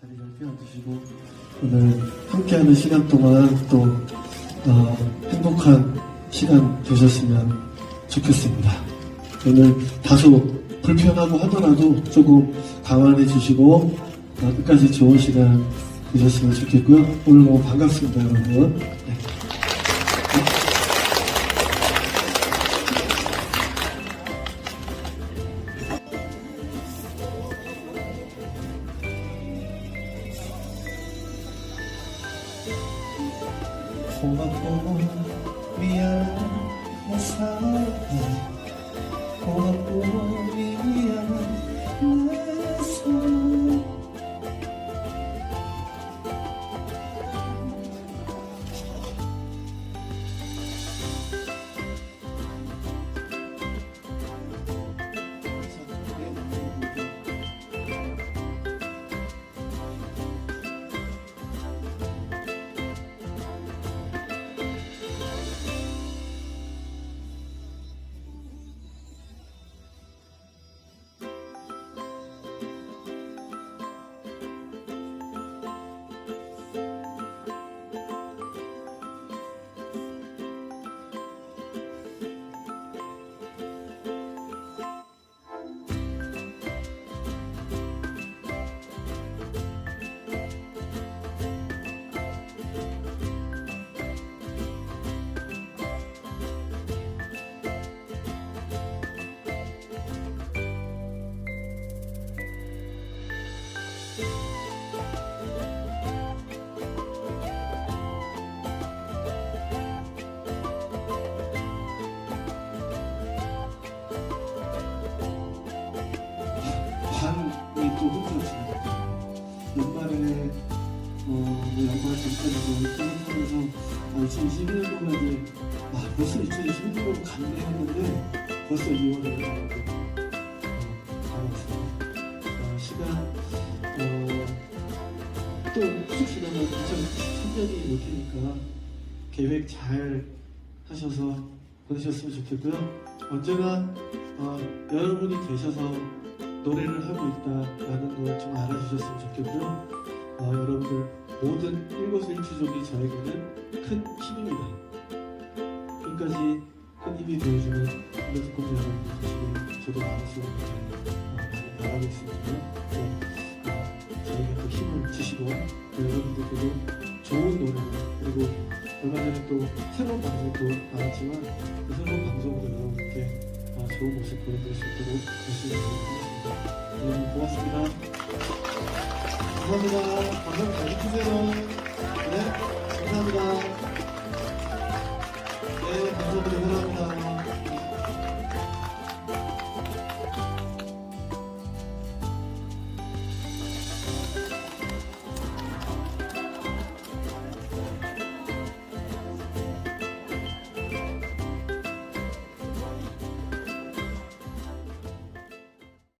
자리 잘 펴주시고 오늘 함께하는 시간 동안 또 어, 행복한 시간 되셨으면 좋겠습니다. 오늘 다소 불편하고 하더라도 조금 감안해 주시고 어, 끝까지 좋은 시간 되셨으면 좋겠고요. 오늘 너무 반갑습니다, 여러분. 고맙고 미안한 내 사랑 연말 전까지도 아, 2021년도까지 아, 벌써 2021년도 갔네 했는데 벌써 2월에 가봤어요. 어, 시간 어, 또쭉 지나면 2013년이 올 테니까 계획 잘 하셔서 보내셨으면 좋겠고요. 언제나 어, 여러분이 계셔서 노래를 하고 있다라는 걸 좀 알아주셨으면 좋겠고요. 어, 여러분들 모든 일거수일투족이 저에게는 큰 힘입니다. 끝까지 큰 힘이 되어주는 일거수공주 여러분들 계시길 저도 마음속으로 어, 많이 있으니까요. 네, 어, 저에게 또 힘을 주시고 또 여러분들께도 좋은 노래 그리고 얼마 전에 또 새로운 방송도 나왔지만 그 새로운 방송으로 여러분께 어, 좋은 모습 보여드릴 수 있도록 열심히 노력하겠습니다. 여러분 고맙습니다. 감사합니다. 방송 잘 해주세요. 네, 감사합니다. 네. 사랑합니다.